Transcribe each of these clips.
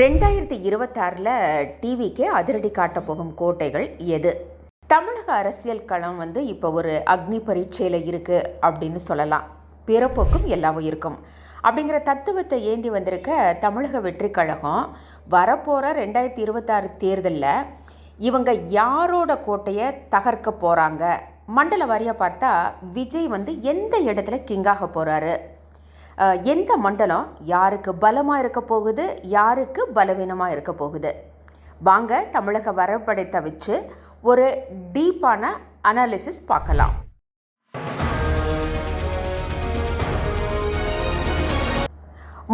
ரெண்டாயிரத்தி இருபத்தாறில் டிவிக்கே அதிரடி காட்ட போகும் கோட்டைகள் எது? தமிழக அரசியல் களம் வந்து இப்போ ஒரு அக்னி பரீட்சையில் இருக்குது அப்படின்னு சொல்லலாம். பிறப்போக்கும் எல்லாவும் இருக்கும் அப்படிங்கிற தத்துவத்தை ஏந்தி வந்திருக்க தமிழக வெற்றி கழகம் வரப்போகிற ரெண்டாயிரத்தி இருபத்தாறு தேர்தலில் இவங்க யாரோட கோட்டையை தகர்க்க போகிறாங்க மண்டல வாரியாக பார்த்தா விஜய் வந்து எந்த இடத்துல கிங்காக போகிறாரு எந்த மண்டலம் யாருக்கு பலமாக இருக்க போகுது யாருக்கு பலவீனமாக இருக்க போகுது? வாங்க தமிழக வரப்படைத்த வச்சு ஒரு டீப்பான அனாலிசிஸ் பார்க்கலாம்.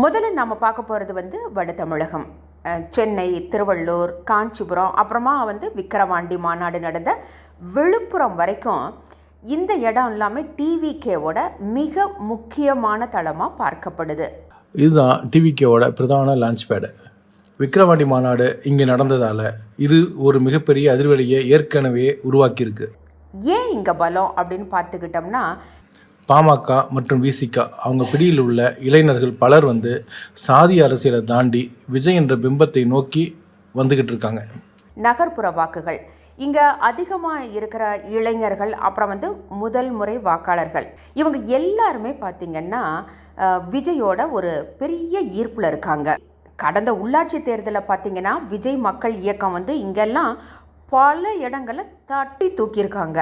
முதல்ல நம்ம பார்க்க போகிறது வந்து வட தமிழகம். சென்னை திருவள்ளூர் காஞ்சிபுரம் அப்புறமா வந்து விக்கிரவாண்டி மாநாடு நடந்த விழுப்புரம் வரைக்கும் இந்த இடம் எல்லாமே டிவிகேவோட மிக முக்கியமான தளமாக பார்க்கப்படுது. இதுதான் டிவிகேவோட பிரதான லான்ச் பேடு விக்கிரவாண்டி மாநாடு இங்கே நடந்ததால் இது ஒரு மிகப்பெரிய அதிர்வலியை ஏற்கனவே உருவாக்கியிருக்கு. ஏன் இங்கே பலம் அப்படின்னு பார்த்துக்கிட்டோம்னா பாமக மற்றும் விசிகா அவங்க பிடியில் உள்ள இளைஞர்கள் பலர் வந்து சாதி அரசியலை தாண்டி விஜய் என்ற பிம்பத்தை நோக்கி வந்துக்கிட்டு இருக்காங்க. நகர்ப்புற வாக்குகள். இங்கே அதிகமாக இருக்கிற இளைஞர்கள் அப்புறம் வந்து முதல் முறை வாக்காளர்கள். இவங்க எல்லாருமே பார்த்திங்கன்னா விஜயோட ஒரு பெரிய ஈர்ப்பில் இருக்காங்க. கடந்த உள்ளாட்சி தேர்தலில் பார்த்தீங்கன்னா விஜய் மக்கள் இயக்கம் வந்து இங்கெல்லாம் பல இடங்களை தட்டி தூக்கியிருக்காங்க.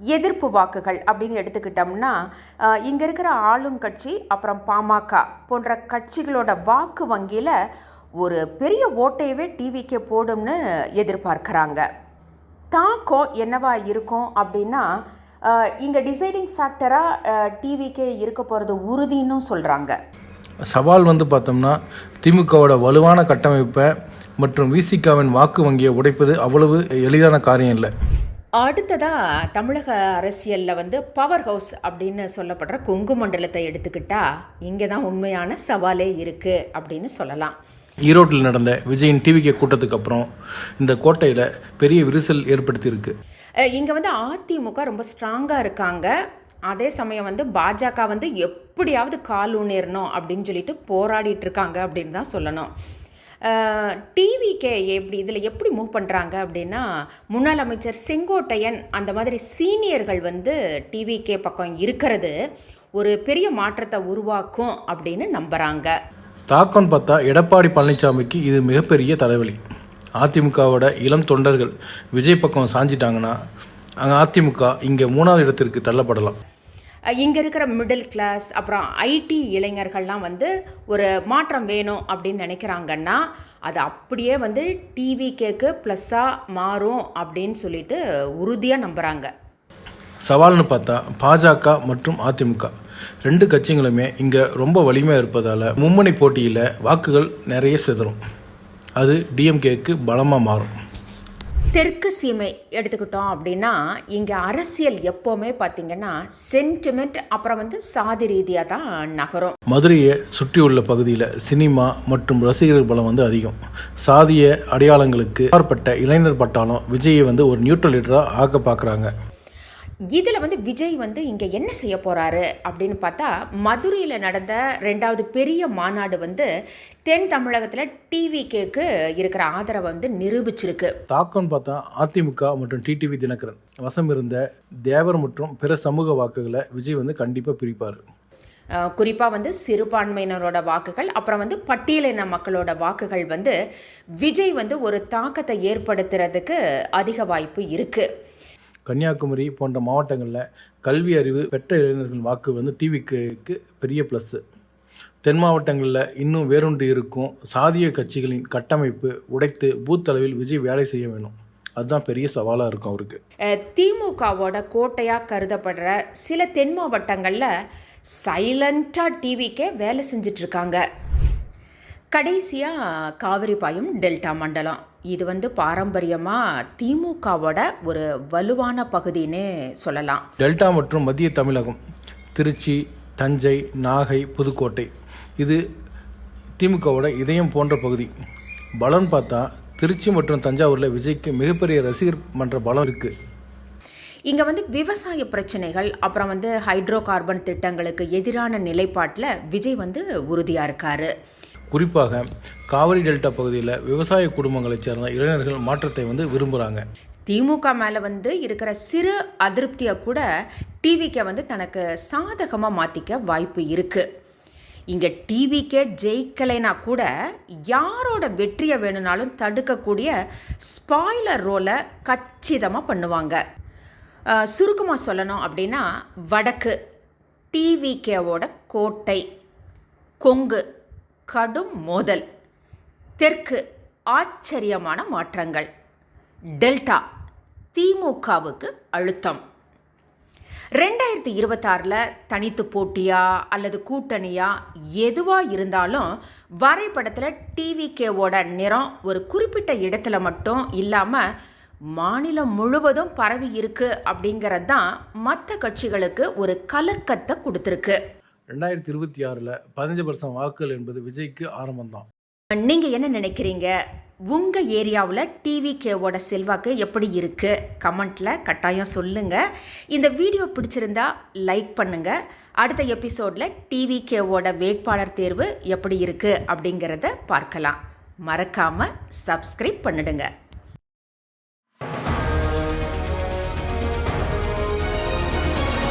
எதிர்ப்பு வாக்குகள் அப்படின்னு எடுத்துக்கிட்டோம்னா இங்கே இருக்கிற ஆளும் கட்சி அப்புறம் பாமக போன்ற கட்சிகளோட வாக்கு வங்கியில் ஒரு பெரிய ஓட்டையவே டிவிக்கே போடும்னு எதிர்பார்க்குறாங்க. தாக்கம் என்னவா இருக்கும் அப்படின்னா இங்கே டிசைடிங் ஃபேக்டராக டிவிக்கே இருக்க போகிறது உறுதின்னு சொல்கிறாங்க சவால் வந்து பார்த்தோம்னா திமுகவோட வலுவான கட்டமைப்பை மற்றும் விசிகாவின் வாக்கு வங்கியை உடைப்பது அவ்வளவு எளிதான காரியம் இல்லை. அடுத்ததாக தமிழக அரசியலில் வந்து பவர் ஹவுஸ் அப்படின்னு சொல்லப்படுற கொங்கு மண்டலத்தை எடுத்துக்கிட்டா இங்கே தான் உண்மையான சவாலே இருக்குது அப்படின்னு சொல்லலாம். ஈரோட்டில் நடந்த விஜயின் டிவிகே கூட்டத்துக்கு அப்புறம் இந்த கோட்டையில் பெரிய விரிசல் ஏற்படுத்தியிருக்கு. இங்கே வந்து அதிமுக ரொம்ப ஸ்ட்ராங்காக இருக்காங்க. அதே சமயம் வந்து பாஜக வந்து எப்படியாவது கால் ஊனேறணும் அப்படின்னு சொல்லிட்டு போராடிட்டு இருக்காங்க அப்படின்னு தான் சொல்லணும். டிவிகே எப்படி இதில் எப்படி மூவ் பண்ணுறாங்க அப்படின்னா முன்னாள் அமைச்சர் செங்கோட்டையன் அந்த மாதிரி சீனியர்கள் வந்து டிவிகே பக்கம் இருக்கிறது ஒரு பெரிய மாற்றத்தை உருவாக்கும் அப்படின்னு நம்புகிறாங்க தாக்கம்னு பார்த்தா எடப்பாடி பழனிசாமிக்கு இது மிகப்பெரிய தலைவலி. அதிமுகவோட இளம் தொண்டர்கள் விஜய் பக்கம் சாஞ்சிட்டாங்கன்னா அங்கே அதிமுக இங்கே மூணாவது இடத்திற்கு தள்ளப்படலாம். இங்கே இருக்கிற மிடில் கிளாஸ் அப்புறம் ஐடி இளைஞர்கள்லாம் வந்து ஒரு மாற்றம் வேணும் அப்படின்னு நினைக்கிறாங்கன்னா அது அப்படியே வந்து டிவி கேக்கு ப்ளஸ்ஸாக மாறும் அப்படின்னு சொல்லிட்டு உறுதியாக நம்புகிறாங்க சவால்னு பார்த்தா பாஜக மற்றும் அதிமுக. ரெண்டு கட்சிகளுமே இங்கே ரொம்ப வலிமையாக இருப்பதால் மும்மணி போட்டியில் வாக்குகள் நிறைய சிதறும். அது டிஎம்கேக்கு பலமாக மாறும். தெற்கு சீமை எடுத்துக்கிட்டோம் அப்படின்னா இங்கே அரசியல் எப்போவுமே பார்த்திங்கன்னா சென்டிமெண்ட் அப்புறம் வந்து சாதி ரீதியாக தான் நகரும். மதுரையை சுற்றியுள்ள பகுதியில் சினிமா மற்றும் ரசிகர்கள் பலம் வந்து அதிகம். சாதிய அடையாளங்களுக்கு அப்பாற்பட்ட இளைஞர் பட்டாளம் விஜயை வந்து ஒரு நியூட்ரல் லீடராக ஆக்க பார்க்குறாங்க. இதில் வந்து விஜய் வந்து இங்கே என்ன செய்ய போகிறாரு அப்படின்னு பார்த்தா மதுரையில் நடந்த ரெண்டாவது பெரிய மாநாடு வந்து தென் தமிழகத்தில் டிவிகேக்கு இருக்கிற ஆதரவை வந்து நிரூபிச்சிருக்கு. தாக்கம்னு பார்த்தா அதிமுக மற்றும் டிடிவி தினகரன் வசம் இருந்த தேவர் மற்றும் பிற சமூக வாக்குகளை விஜய் வந்து கண்டிப்பாக பிரிப்பார். குறிப்பாக வந்து சிறுபான்மையினரோட வாக்குகள் அப்புறம் வந்து பட்டியலின மக்களோட வாக்குகள் வந்து விஜய் வந்து ஒரு தாக்கத்தை ஏற்படுத்துறதுக்கு அதிக வாய்ப்பு இருக்குது கன்னியாகுமரி போன்ற மாவட்டங்களில் கல்வி அறிவு பெற்ற இளைஞர்கள் வாக்கு வந்து டிவிக்கு பெரிய ப்ளஸ்ஸு தென் மாவட்டங்களில் இன்னும் வேறொன்று இருக்கும். சாதிய கட்சிகளின் கட்டமைப்பு உடைத்து பூத் அளவில் விஜய் வேலை செய்ய வேணும். அதுதான் பெரிய சவாலாக இருக்கும் அவருக்கு. திமுகவோட கோட்டையாக கருதப்படுற சில தென் மாவட்டங்களில் சைலண்ட்டாக டிவிக்கே வேலை செஞ்சிட்ருக்காங்க கடைசியாக காவிரி பாயும் டெல்டா மண்டலம். இது வந்து பாரம்பரியமாக திமுகவோட ஒரு வலுவான பகுதின்னு சொல்லலாம். டெல்டா மற்றும் மத்திய தமிழகம் திருச்சி தஞ்சை நாகை புதுக்கோட்டை இது திமுகவோட இதயம் போன்ற பகுதி. பலம் பார்த்தா திருச்சி மற்றும் தஞ்சாவூரில் விஜய்க்கு மிகப்பெரிய ரசிகர் மன்ற பலம் இருக்குது இங்கே வந்து விவசாய பிரச்சனைகள் அப்புறம் வந்து ஹைட்ரோ கார்பன் திட்டங்களுக்கு எதிரான நிலைப்பாட்டில் விஜய் வந்து உறுதியாக இருக்காரு. குறிப்பாக காவிரி டெல்டா பகுதியில் விவசாய குடும்பங்களைச் சேர்ந்த இளைஞர்கள் மாற்றத்தை வந்து விரும்புகிறாங்க திமுக மேலே வந்து இருக்கிற சிறு அதிருப்தியை கூட டிவிக்கே வந்து தனக்கு சாதகமாக மாற்றிக்க வாய்ப்பு இருக்குது இங்கே டிவிக்கே ஜெயிக்கலைனா கூட யாரோட வெற்றியை வேணும்னாலும் தடுக்கக்கூடிய ஸ்பாய்லர் ரோலை கச்சிதமாக பண்ணுவாங்க. சுருக்கமாக சொல்லணும் அப்படின்னா வடக்கு டிவிகேவோட கோட்டை கொங்கு கடும் மோதல். தெற்கு ஆச்சரியமான மாற்றங்கள். டெல்டா திமுகவுக்கு அழுத்தம். ரெண்டாயிரத்தி இருபத்தாறில் தனித்து போட்டியா அல்லது கூட்டணியா எதுவாக இருந்தாலும் வரைபடத்தில் டிவிகேவோட நிறம் ஒரு குறிப்பிட்ட இடத்துல மட்டும் இல்லாமல் மாநிலம் முழுவதும் பரவி இருக்கு அப்படிங்கிறது தான் மற்ற கட்சிகளுக்கு ஒரு கலக்கத்தை கொடுத்துருக்கு. ரெண்டாயிரத்தி இருபத்தி ஆறில் பதினஞ்சு பர்சன்ட் வாக்குகள் என்பது விஜய்க்கு ஆரம்பம்தான். நீங்கள் என்ன நினைக்கிறீங்க? உங்கள் ஏரியாவில் டிவிகேவோட செல்வாக்கு எப்படி இருக்குது கமெண்ட்டில் கட்டாயம் சொல்லுங்கள் இந்த வீடியோ பிடிச்சிருந்தா லைக் பண்ணுங்கள் அடுத்த எபிசோடில் டிவிகேவோட வேட்பாளர் தேர்வு எப்படி இருக்குது அப்படிங்கிறத பார்க்கலாம். மறக்காமல் சப்ஸ்கிரைப் பண்ணிடுங்க.